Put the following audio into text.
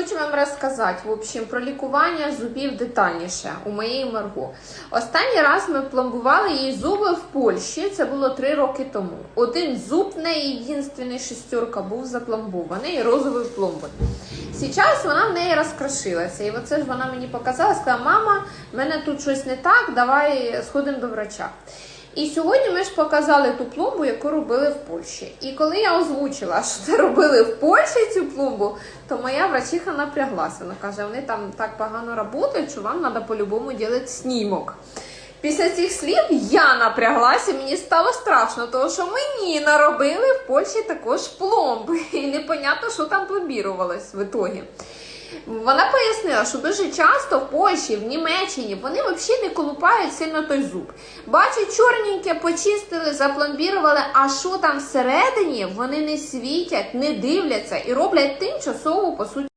Хочу вам розказати в общем, про лікування зубів детальніше у моєї Марго. Останній раз ми пломбували її зуби в Польщі. Це було три роки тому. Один зуб в неї, шестерка, був запломбований розовою пломбою. Зараз вона в неї розкрошилася. І оце ж вона мені показала, сказала, мама, в мене тут щось не так, давай сходимо до врача. І сьогодні ми ж показали ту пломбу, яку робили в Польщі. І коли я озвучила, що це робили в Польщі цю пломбу, то моя врачиха напряглася. Вона каже, вони там так погано працюють, що вам треба по-любому робити снімок. Після цих слів я напряглася, мені стало страшно, тому що мені наробили в Польщі також пломби. І непонятно, що там пломбірувалось в ітогі. Вона пояснила, що дуже часто в Польщі, в Німеччині вони взагалі не колупають сильно той зуб. Бачать чорненьке, почистили, запломбірували, а що там всередині, вони не світять, не дивляться і роблять тимчасову, по суті.